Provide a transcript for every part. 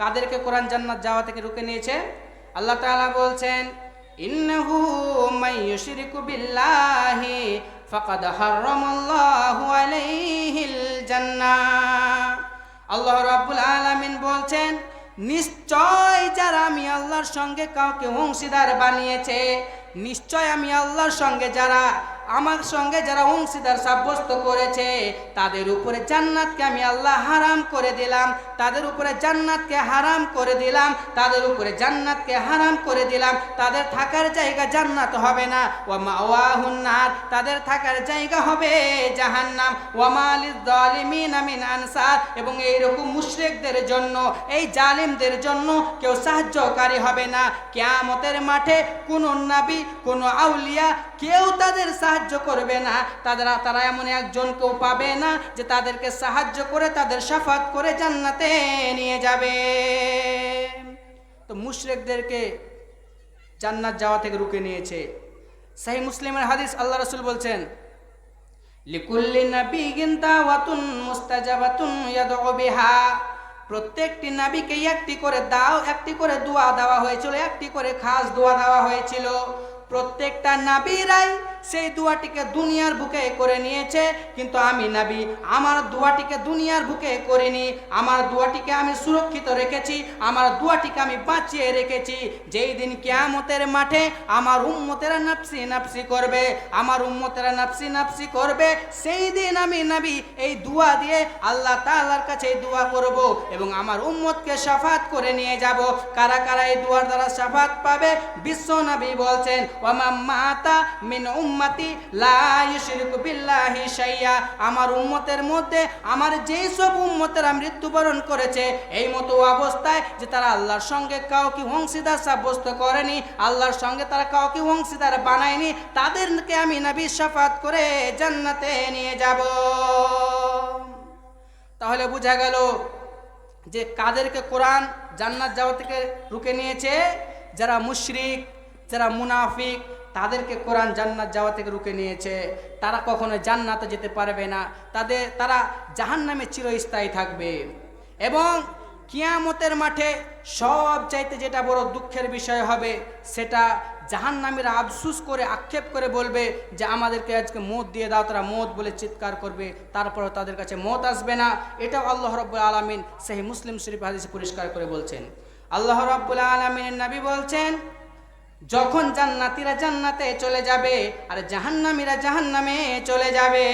কাদেরকে কোরআন জান্নাত যাওয়া থেকে রুকে নিয়েছে? আল্লাহ তাআলা বলছেন, ইন্নাহু ইউশরিকু বিল্লাহি ফাকাদ হারামাল্লাহু আলাইহিল জান্নাহ। আল্লাহ রাব্বুল আলামিন বলছেন, নিশ্চয় যারা আমি আল্লাহর সঙ্গে কাউকে অংশীদার বানিয়েছে, নিশ্চয় আমি আল্লাহর সঙ্গে যারা আমার সঙ্গে যারা অংশীদার সাব্যস্ত করেছে, তাদের উপরে জান্নাতকে আমি আল্লাহ হারাম করে দিলাম, তাদের উপরে জান্নাতকে হারাম করে দিলাম, তাদের উপরে জান্নাতকে হারাম করে দিলাম, তাদের থাকার জায়গা জান্নাত হবে না। ওয়া মাওয়াহুন্নার তাদের থাকার জায়গা হবে জাহান্নাম। ওয়া মালিদ জালিমিন মিন আনসার, এবং এই রকম মুশরিকদের জন্য, এই জালিমদের জন্য কেউ সাহায্যকারী হবে না। কিয়ামতের মাঠে কোন নবী, কোন আউলিয়া কেউ তাদের সাহায্য করবে না। তাদের তারা এমন একজন কেউ পাবে না যে তাদেরকে সাহায্য করে, তাদের সাফাত করে জান্নাতে নিয়ে যাবে। তো মুশরিকদেরকে জান্নাত যাওয়া থেকে রুকে নিয়েছে। সাহি মুসলিমের হাদিস আল্লাহ রসুল বলছেন, লিকুল্লি নাবিগিন দাওয়াতুন মুস্তাজাবাতুন ইয়াদউ বিহা। প্রত্যেকটি নাবিকে একটি করে দাও, একটি করে দোয়া দেওয়া হয়েছিল, একটি করে খাস দোয়া দেওয়া হয়েছিল। প্রত্যেকটা নাবিরাই সেই দোয়াটিকে দুনিয়ার বুকে করে নিয়েছে, কিন্তু আমি নাবি, আমার দোয়াটিকে দুনিয়ার বুকে করিনি, আমার দোয়াটিকে আমি সুরক্ষিত রেখেছি, আমার দোয়াটিকে আমি বাঁচিয়ে রেখেছি। যেই দিন কেয়ামতের মাঠে আমার উম্মতেরা নাপসি নাপসি করবে, আমার উম্মতেরা নাপসি নাপসি করবে, সেই দিন আমি নাবি এই দোয়া দিয়ে আল্লাহ তাআলার কাছে এই দোয়া করব এবং আমার উম্মতকে সাফাত করে নিয়ে যাব। কারা কারা এই দোয়ার দ্বারা সাফাত পাবে? বিশ্ব নবী বলছেন ওয়ামা মাতা মিন উম্মতি ইউশরিকু বিল্লাহি শাইয়া। আমার উম্মতের মধ্যে আমার যেই সব উম্মতেরা মৃত্যুবরণ করেছে, এই মতো অবস্থায় যে তারা আল্লাহর সঙ্গে কাউকে অংশীদার সাব্যস্ত করেনি, আল্লাহর সঙ্গে তারা কাউকে অংশীদার বানায়নি, তাদেরকে আমি নবী সাফাত করে জান্নাতে নিয়ে যাব। তাহলে বোঝা গেল যে কাদেরকে কোরআন জান্নাত যাওয়া থেকে রুকে নিয়েছে? যারা মুশরিক, যারা মুনাফিক তাদেরকে কোরআন জান্নাত যাওয়া থেকে রুকে নিয়েছে। তারা কখনো জান্নাতে যেতে পারবে না। তাদের তারা জাহান্নামে চিরস্থায়ী থাকবে। এবং কিয়ামতের মাঠে সব চাইতে যেটা বড় দুঃখের বিষয় হবে, সেটা জাহান্নামীরা আফসুস করে, আক্ষেপ করে বলবে যে, আমাদেরকে আজকে মত দিয়ে দাও, তারা মত বলে চিৎকার করবে। তারপরেও তাদের কাছে মত আসবে না। এটাও আল্লাহ রব্বুল আলমিন সেই মুসলিম শরীফ হাদিসে পরিষ্কার করে বলছেন। আল্লাহ রব্বুল আলমিনের নবী বলছেন যখন জান্নাতিরা জান্নাতে চলে যাবে আর জাহান্নামীরা জাহান্নামে চলে যাবে।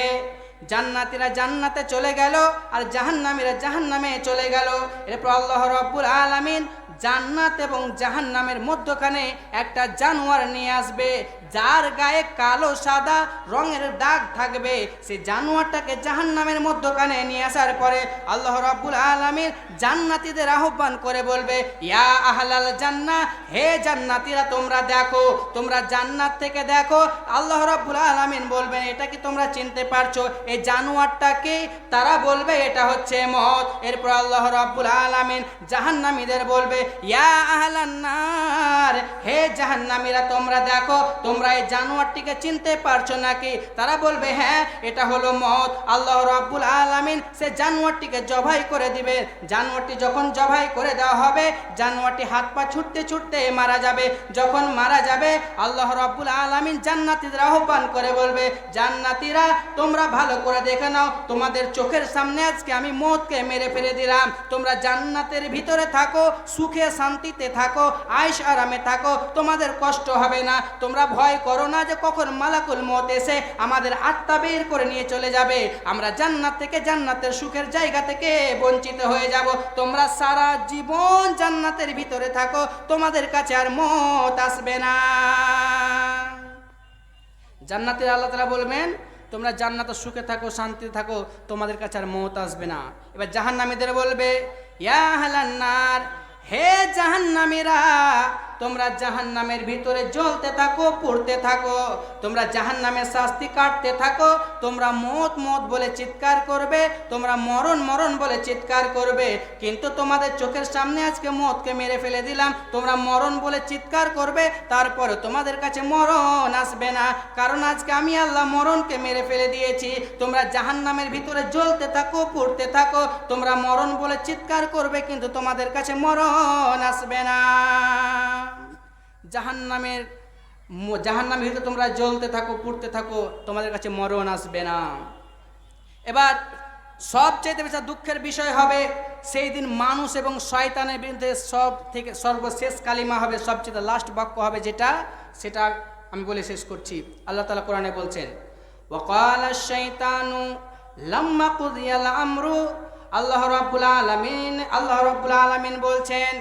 জান্নাতীরা জান্নাতে চলে গেল আর জাহান্নামীরা জাহান্নামে চলে গেল। এরপর আল্লাহ রব্বুল আলামিন, জান্নাত এবং জাহান্নামের মধ্যখানে একটা জানোয়ার নিয়ে আসবে, যার গায়ে কালো, সাদা রঙের দাগ থাকবে। সেই জানোয়ারটাকে জাহান্নামের মধ্যখানে নিয়ে আসার পরে আল্লাহ রাব্বুল আলামিন জান্নাতীদের আহ্বান করে বলবে, ইয়া আহলাল জান্না, হে জান্নাতীরা, তোমরা দেখো, তোমরা জান্নাত থেকে দেখো। আল্লাহ রাব্বুল আলামিন বলবেন, এটা কি তোমরা চিনতে পারছ? এই জানোয়ারটাকে তারা বলবে, এটা হচ্ছে মহৎ এরপর আল্লাহ রাব্বুল আলামিন জাহান্নামীদের বলবে, ইয়া আহলান নার। হে জাহান্নামীরা, তোমরা দেখো, তোমরা এই জানোয়ারটিকে চিনতে পারছ নাকি? তারা বলবে হ্যাঁ এটা হলো মত। আল্লাহ রাব্বুল আলামিন সে জানোয়ারটিকে জবাই করে দিবে। জানোয়ারটি যখন জবাই করে দেওয়া হবে, জানোয়ারটি হাত পা ছুটতে ছুটতে মারা যাবে। যখন মারা যাবে, আল্লাহ রাব্বুল আলামিন জান্নাতীদের আহ্বান করে বলবে, জান্নাতীরা, তোমরা ভালো করে দেখে নাও, তোমাদের চোখের সামনে আজকে আমি মতকে মেরে ফেলে দিলাম। তোমরা জান্নাতের ভিতরে থাকো, সুখে শান্তিতে থাকো, আয়েশ আরামে থাকো। তোমাদের কষ্ট হবে না। তোমরা ভয় করো না যে কখন মালাকুল মত এসে আমাদের আত্মা বের করে নিয়ে চলে যাবে। আমরা জান্নাত থেকে জান্নাতের সুখের জায়গা থেকে বঞ্চিত হয়ে যাব। তোমরা সারা জীবন জান্নাতের ভিতরে থাকো, তোমাদের কাছে আর মত আসবে না। জান্নাতের আল্লাহ তালা বলবেন, তোমরা জান্নাত সুখে থাকো, শান্তিতে থাকো, তোমাদের কাছে আর মত আসবে না। এবার জাহান্নামীদের বলবে, ইয়া হালান্নার হে জাহান্নামীরা তোমরা জাহান নামের ভিতরে জ্বলতে থাকো, পড়তে থাকো। তোমরা জাহান নামের শাস্তি কাটতে থাকো। তোমরা মত মত বলে চিৎকার করবে, তোমরা মরণ মরণ বলে চিৎকার করবে। কিন্তু তোমাদের চোখের সামনে আজকে মতকে মেরে ফেলে দিলাম। তোমরা মরণ বলে চিৎকার করবে, তারপরে তোমাদের কাছে মরণ আসবে না। কারণ আজকে আমি আল্লাহ মরণকে মেরে ফেলে দিয়েছি। তোমরা জাহান নামের ভিতরে জ্বলতে থাকো, পড়তে থাকো। তোমরা মরণ বলে চিৎকার করবে, কিন্তু তোমাদের কাছে মরণ আসবে না। জাহান্নামের নামে হয়তো তোমরা জ্বলতে থাকো, পুড়তে থাকো, তোমাদের কাছে মরণ আসবে না। এবার সবচেয়ে বেশি দুঃখের বিষয় হবে, সেই দিন মানুষ এবং শয়তানের বিরুদ্ধে সব থেকে সর্বশেষ কালিমা হবে, সবচেয়ে লাস্ট বাক্য হবে যেটা, সেটা আমি বলে শেষ করছি। আল্লাহ তালা কোরআনে বলছেন ওকাল শৈতানু লম্মা কুদিয়াল আমরু। আল্লাহ রব্বুল আলমিন, আল্লাহ রব্বুল আলমিন বলছেন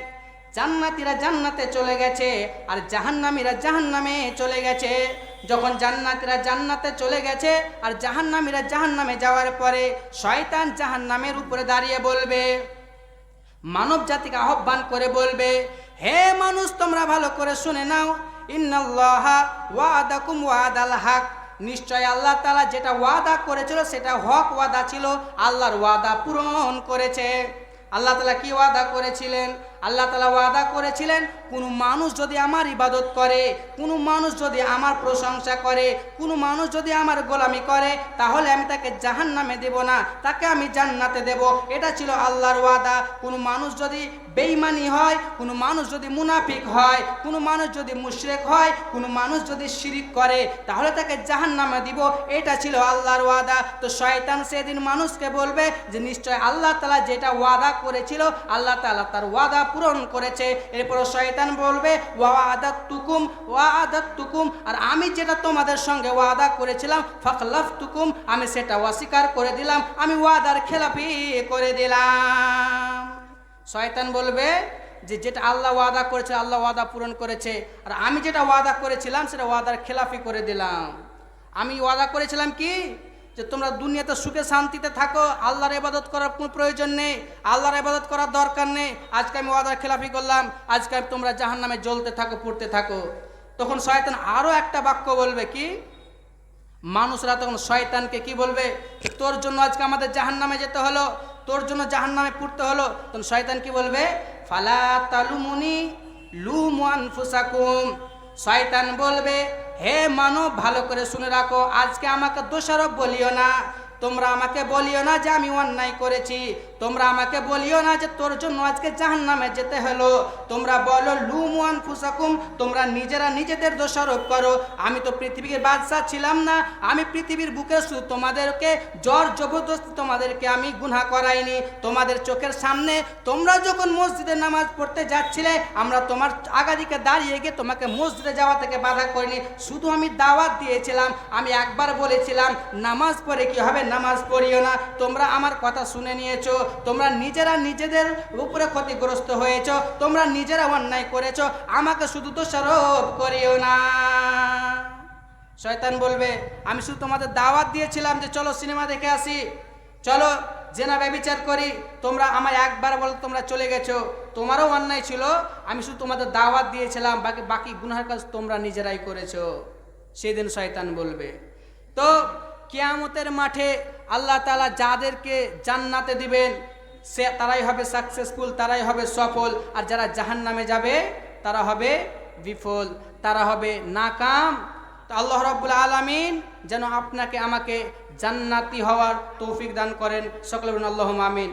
জান্নাতীরা জান্নাতে চলে গেছে আর জাহান্নামীরা জাহান্নামে চলে গেছে। যখন জান্নাতীরা জান্নাতে চলে গেছে আর জাহান্নামীরা জাহান্নামে যাওয়ার পরে শয়তান জাহান্নামের উপরে দাঁড়িয়ে বলবে, মানব জাতিকে আহ্বান করে বলবে, হে মানুষ, তোমরা ভালো করে শুনে নাও, ইন্নাল্লাহা নিশ্চয় আল্লাহ তাআলা যেটা ওয়াদা করেছিল, সেটা হক ওয়াদা ছিল, আল্লাহর ওয়াদা পূরণ করেছে। আল্লাহ তালা কি ওয়াদা করেছিলেন? আল্লাহ তালা ওয়াদা করেছিলেন, কোনো মানুষ যদি আমার ইবাদত করে, কোনো মানুষ যদি আমার প্রশংসা করে, কোনো মানুষ যদি আমার গোলামি করে, তাহলে আমি তাকে জাহান নামে দেব না, তাকে আমি জান্নাতে দেব। এটা ছিল আল্লাহর ওয়াদা। কোনো মানুষ যদি বেইমানি হয়, কোনো মানুষ যদি মুনাফিক হয়, কোনো মানুষ যদি মুশরেক হয়, কোনো মানুষ যদি শিরিক করে, তাহলে তাকে জাহান নামে দিব। এটা ছিল আল্লাহর ওয়াদা। তো শয়তান সেদিন মানুষকে বলবে যে, নিশ্চয় আল্লাহ তালা যেটা ওয়াদা করেছিল, আল্লাহ তালা তার ওয়াদা পূরণ করেছে। এরপর শয়তান বলবে ওয়াদাত তুকুম ওয়াদাত তুকুম আর আমি যেটা তোমাদের সঙ্গে ওয়াদা করেছিলাম ফখলাফ তুকুম আমি সেটা অস্বীকার করে দিলাম। আমি ওয়াদার খেলাপি করে দিলাম। শয়তান বলবে যে যেটা আল্লাহ ওয়াদা করেছে, আল্লাহ ওয়াদা পূরণ করেছে। আর আমি যেটা ওয়াদা করেছিলাম, সেটা ওয়াদার খেলাফি করে দিলাম। আমি ওয়াদা করেছিলাম কি? যে তোমরা দুনিয়াতে সুখে, শান্তিতে থাকো, আল্লাহর ইবাদত করার কোনো প্রয়োজন নেই, আল্লাহর ইবাদত করার দরকার নেই। আজকে আমি ওয়াদার খেলাফি করলাম, আজকে তোমরা জাহান নামে জ্বলতে থাকো, পড়তে থাকো। তখন শয়তান আরও একটা বাক্য বলবে কি? মানুষরা তখন শয়তানকে কি বলবে? তোর জন্য আজকে আমাদের জাহান নামে যেতে হলো তোর জন্য জাহান নামে পড়তে হলো। তখন শয়তান কি বলবে? ফালা তালুমুনি লুমান ফুসাকুম শয়তান বলবে, হে মানব, ভালো করে শুনে রাখো। আজকে আমাকে দোষারোপ বলিও না। তোমরা আমাকে বলিও না যে আমি অন্যায় করেছি। তোমরা আমাকে বলিও না যে তোর জন্য আজকে জাহান নামে যেতে হলো। তোমরা বলো লুমওয়ান ফুসাকুম তোমরা নিজেরা নিজেদের দোষারোপ করো। আমি তো পৃথিবীর বাদশাহ ছিলাম না। আমি পৃথিবীর বুকে শুধু তোমাদেরকে, জ্বর, জবরদস্তি তোমাদেরকে আমি গুনাহ করাইনি। তোমাদের চোখের সামনে তোমরা যখন মসজিদে নামাজ পড়তে যাচ্ছিলে, আমরা তোমার আগাদিকে দাঁড়িয়ে গিয়ে তোমাকে মসজিদে যাওয়া থেকে বাধা করিনি। শুধু আমি দাওয়াত দিয়েছিলাম। আমি একবার বলেছিলাম, নামাজ পড়ে কি হবে? নামাজ পড়িও না। তোমরা আমার কথা শুনে নিয়েছো। তোমরা নিজেরা নিজেদের উপরে ক্ষতিগ্রস্ত হয়েছ। তোমরা নিজেরা অন্যায় করেছ। আমাকে শুধু তো দোষারোপ করিও না। শয়তান বলবে, আমি শুধু তোমাদের দাওয়াত দিয়েছিলাম যে চলো সিনেমা দেখে আসি। চলো জেনা ব্যবিচার করি। তোমরা আমায় একবার বলে তোমরা চলে গেছো। তোমারও অন্যায় ছিল। আমি শুধু তোমাদের দাওয়াত দিয়েছিলাম। বাকি বাকি গুনার কাজ তোমরা নিজেরাই করেছ। সেদিন শয়তান বলবে, তো কিয়ামতের মাঠে আল্লাহ তালা যাদেরকে জান্নাতে দিবেন, সে তারাই হবে সাকসেসফুল তারাই হবে সফল। আর যারা জাহান নামে যাবে, তারা হবে বিফল, তারা হবে নাকাম। তো আল্লাহ রব্বুল আলমিন যেন আপনাকে, আমাকে জান্নাতি হওয়ার তৌফিক দান করেন। সকলে আল্লাহ আমিন।